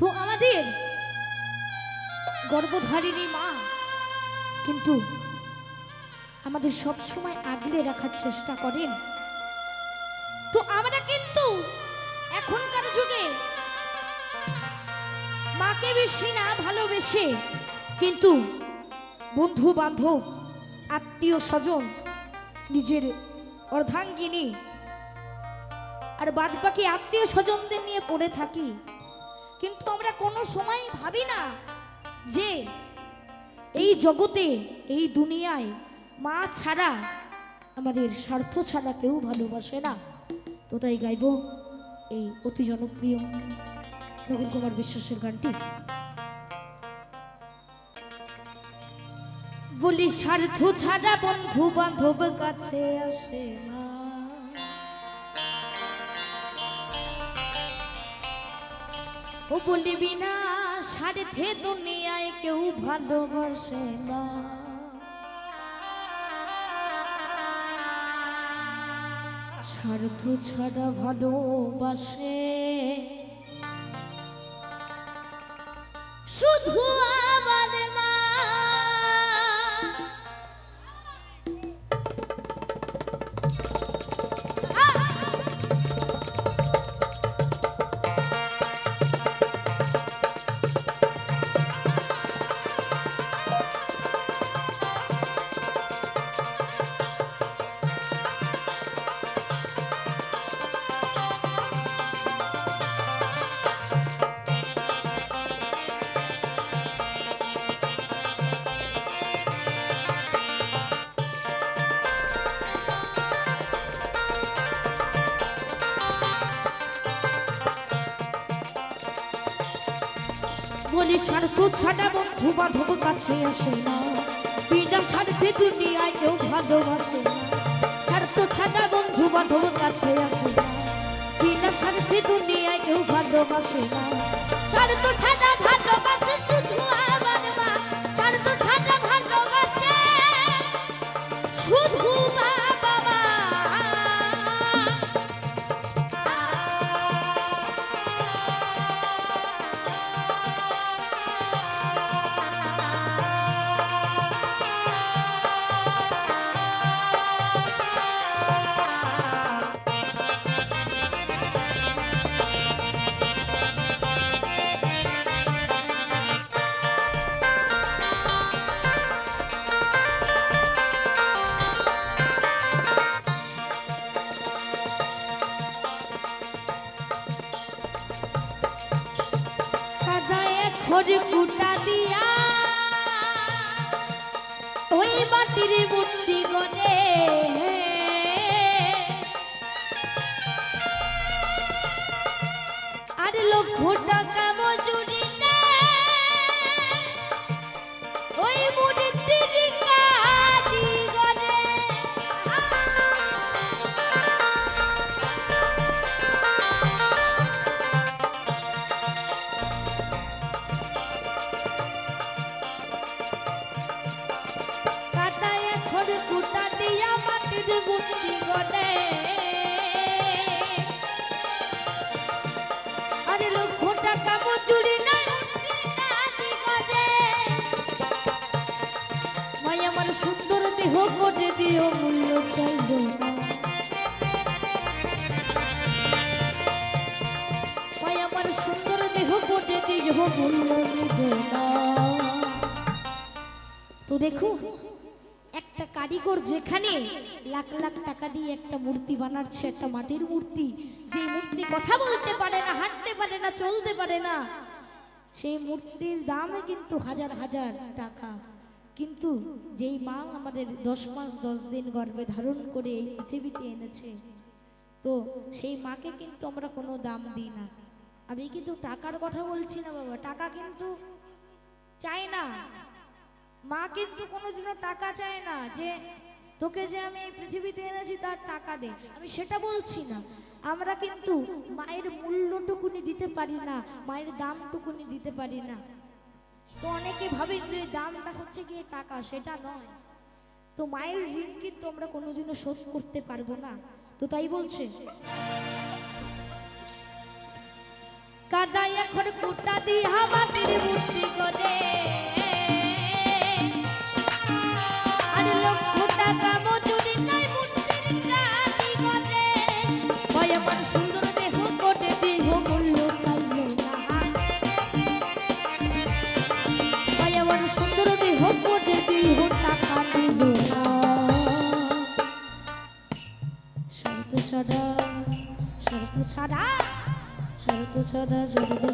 তো আমাদের গর্ভধারিণী মা, কিন্তু আমাদের সব সময় আগলে রাখার চেষ্টা করেন। তো আমরা কিন্তু এখনকার যুগে মাকে বেশি না ভালোবেসে কিন্তু বন্ধু বান্ধব আত্মীয় স্বজন নিজের অর্ধাঙ্গিনী আর বাদ বাকি আত্মীয় স্বজনদের নিয়ে পড়ে থাকি। কিন্তু আমরা কোনো সময় ভাবি না যে এই জগতে, এই দুনিয়ায় মা ছাড়া, আমাদের স্বার্থ ছাড়া কেউ ভালোবাসে না। তো তাই গাইব এই অতি জনপ্রিয় নকুল কুমার বিশ্বাসের গানটি। বলি, স্বার্থ ছাড়া বন্ধু বান্ধব কাছে আসে না। ও বলিবি না স্বার্থে দুনিয়ায় কেউ ভালোবাসে না। স্বার্থ ছাড়া ভালোবাসে বলি স্বার্থ ছাড়া বন্ধু বান্ধব কাছে আসে না। বিনা স্বার্থে দুনিয়ায় কেউ ভালোবাসে না। স্বার্থ ছাড়া বন্ধু বান্ধব কাছে আসে না। বিনা স্বার্থে দুনিয়ায় কেউ ভালোবাসে না। স্বার্থ ছাড়া ভালোবাসে শুধু আমার সুন্দর দেহ করে দিও মূল্য চাইল আমার সুন্দর দেহ করে দিও মূল্য তো দেখো, একটা কারিগর যেখানে লাখ লাখ টাকা দিয়ে একটা মূর্তি বানাচ্ছে, একটা মাটির মূর্তি, যে মূর্তি কথা বলতে পারে না, হাঁটতে পারে না, চলতে পারে না, সেই মূর্তির দামে কিন্তু হাজার হাজার টাকা। কিন্তু যেই মা আমাদের দশ মাস, দশ দিন গর্ভে ধারণ করে এই পৃথিবীতে এনেছে, তো সেই মাকে কিন্তু আমরা কোনো দাম দিই না। আমি কিন্তু টাকার কথা বলছি না বাবা, টাকা কিন্তু চাই না। মা কিন্তু কোনোদিনও টাকা চায় না যে তোকে যে আমি এই পৃথিবীতে এনেছি তার টাকা দে। আমি সেটা বলছি না। আমরা কিন্তু মায়ের মূল্যটুকুনি দিতে পারি না, মায়ের দামটুকুনি দিতে পারি না। তো অনেকে ভাবে যে দামটা হচ্ছে গিয়ে টাকা, সেটা নয়। তো মায়ের ঋণ কিন্তু আমরা কোনোদিনও শোধ করতে পারব না? তো তাই বলছে। কাদাই এখন কুটা দিয়ে হাওয়া মূর্তি শরত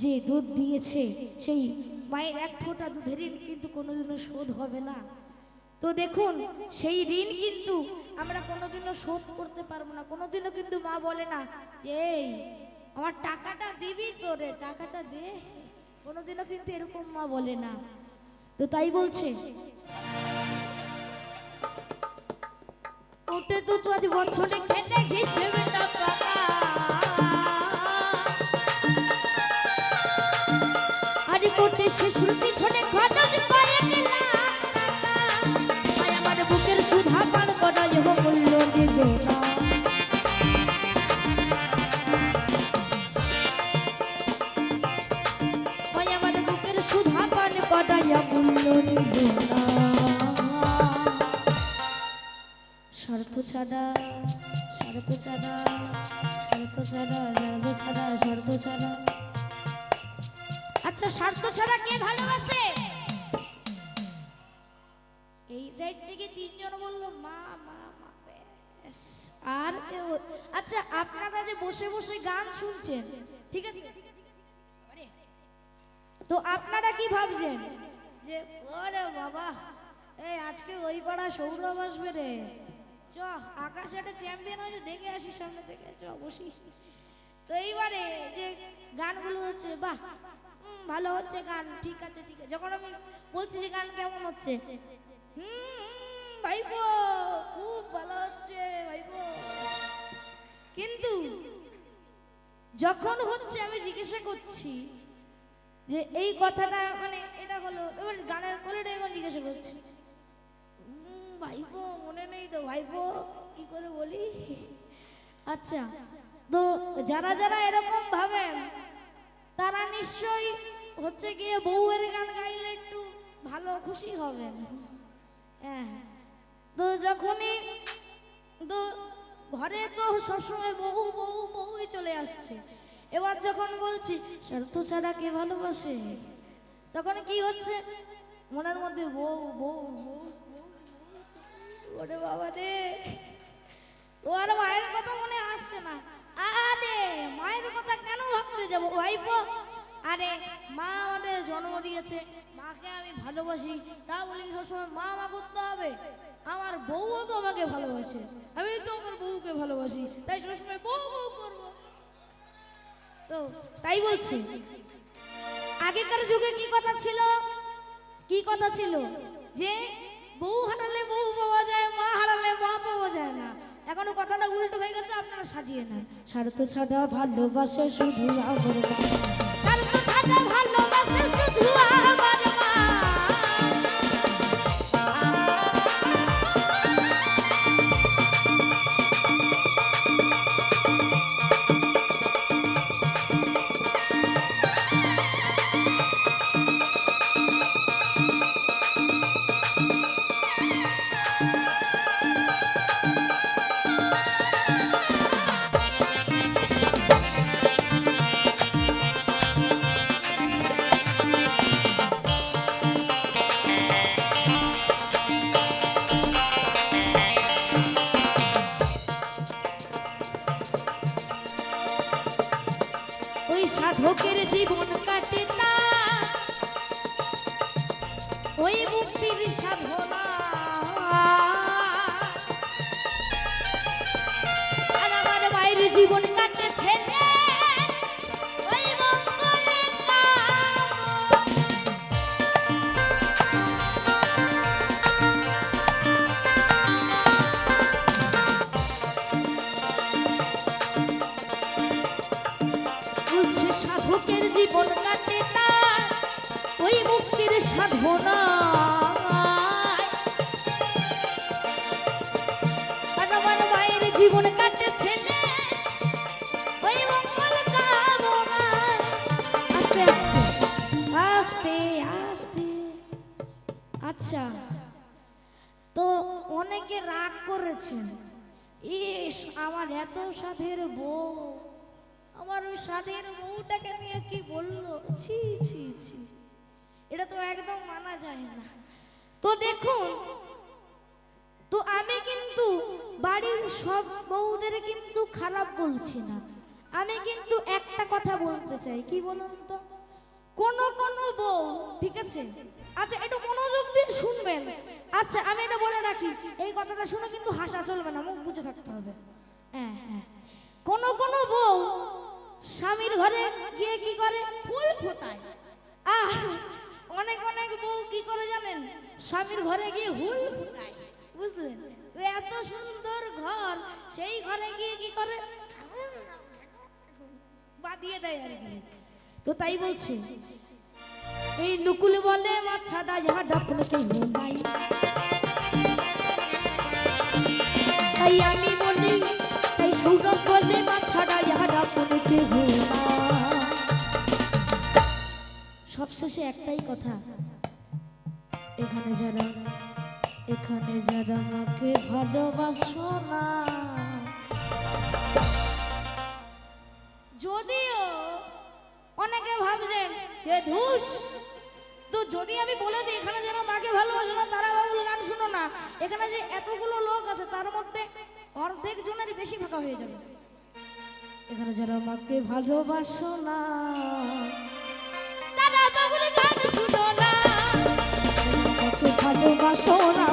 যে দুধ দিয়েছে সেই মায়ের এক ফোঁটা দুধের ঋণ কিন্তু কোনোদিনও শোধ হবে না। তো দেখুন সেই ঋণ কিন্তু আমরা কোনোদিনও শোধ করতে পারব না। কোনোদিনও কিন্তু মা বলে না যে, আমার টাকাটা দিবি তো রে টাকাটা দে। কোনোদিনও কিন্তু এরকম মা বলে না। তো তাই বলছে উঠে তো আজ বছরে খেলে হিসেবে টাকা আচ্ছা স্বার্থ ছাড়া কে ভালোবাসে? এই সাইড থেকে তিনজন বলল, মা মা মা আর আচ্ছা আপনারা যে বসে বসে গান শুনছেন, ঠিক আছে? তো আপনারা কি ভাবছেন? যে, ওরে বাবা, এই আজকে ওই পাড়া সৌরভ আসবে রে। চ, আকাশে একটা চ্যাম্পিয়ন হয়েছে, দেখে আসি সামনে থেকে, চ, বসি। তো এইবারে যে গানগুলো হচ্ছে, বাহ ভালো হচ্ছে গান, ঠিক আছে ঠিক আছে। যখন আমি বলছি যে গান কেমন হচ্ছে, হুম, ভাইপো, খুব ভালো হচ্ছে, ভাইপো। কিন্তু যখন হচ্ছে, আমি জিজ্ঞাসা করছি যে এই কথাটা মানে এটা হলো, এবার গানের কোলেটা এখন জিজ্ঞাসা করছি। ভাইপো, মনে নেই তো ভাইপো, কি করে বলি? আচ্ছা তো যারা যারা এরকম ভাবেন, তারা নিশ্চয়ই হচ্ছে গিয়ে বউয়ের গান গাইলে একটু ভালো খুশি হবেন। হ্যাঁ তো যখনই, তো ঘরে তো সবসময় বহু বহু বহুই চলে আসছে। এবার যখন বলছি শর্ত ছাড়া কে ভালোবাসে? তখন কি হচ্ছে? মনের মধ্যে বউ বউ বউ। ওরে বাবা রে। ওর মায়ের কথা মনে আসছে না। আরে, মায়ের কথা কেন ভাবতে যাব ভাইপো? আরে, মা আমাদের জন্ম দিয়েছে। মাকে আমি ভালোবাসি। তা বলি সবসময় মা মা করতে হবে। আমার বউও তো আমাকে ভালোবাসে। আমি তো আমার বউকে ভালোবাসি। তাই সবসময় বউ বউ করব। তো, তাই বলছি। আগেকার যুগে কি কথা ছিল? কি কথা ছিল? যে বউ হারালে বউ পাওয়া সাজিয়ে না স্বার্থ ছাড়া ভালোবাসে শুধু আমার মুক্তির সাধনা আর সাধকের জীবন কাটে তার ওই মুক্তির সাধনা। সাধের বউটাকে নিয়ে কি বলল? ছি ছি ছি। এটা তো একদম মানা যায় না। তো দেখুন, তো আমি কিন্তু বাড়ির সব বউদের কিন্তু খারাপ বলছি না। আমি কিন্তু একটা কথা বলতে চাই, কি বলুন তো? কোন কোন বউ, ঠিক আছে? আচ্ছা এটা মনোযোগ দিন শুনবেন। আচ্ছা আমি এটা বলে রাখি, এই কথাটা শুনে কিন্তু হাসা চলবে না, মুখ বুঝে থাকতে হবে। হ্যাঁ হ্যাঁ। কোন কোন বউ স্বামীর ঘরে গিয়ে কি করে? ফুল ফোটায়। আহ, অনেক অনেক বউ কি করে জানেন? স্বামীর ঘরে গিয়ে হুল ফোটায়। বুঝলেন? এত সুন্দর ঘর, সেই ঘরে গিয়ে কি করে? বাদিয়ে দেয় তো তাই বলছি, এই নুকুল বলে মাছাটা যাহা ডাকুন কেউ তাই আমি সবশেষে একটাই কথা। এখানে যারা এখানে যারা আমাকে ভালোবাসো না। যদিও অনেকে ভাবছেন যে ধুস, তো যদি আমি বলে দিই, এখানে যেন মাকে ভালোবাসো না, তারা বাবুল গান শুনো না। এখানে যে এতগুলো লোক আছে, তার মধ্যে অর্ধেক জনের বেশি ফাঁকা হয়ে যাবে। এখানে যারা আমাকে ভালোবাসো না তারা বাবুল গান শুনো না। ভালোবাসো না।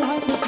Hause.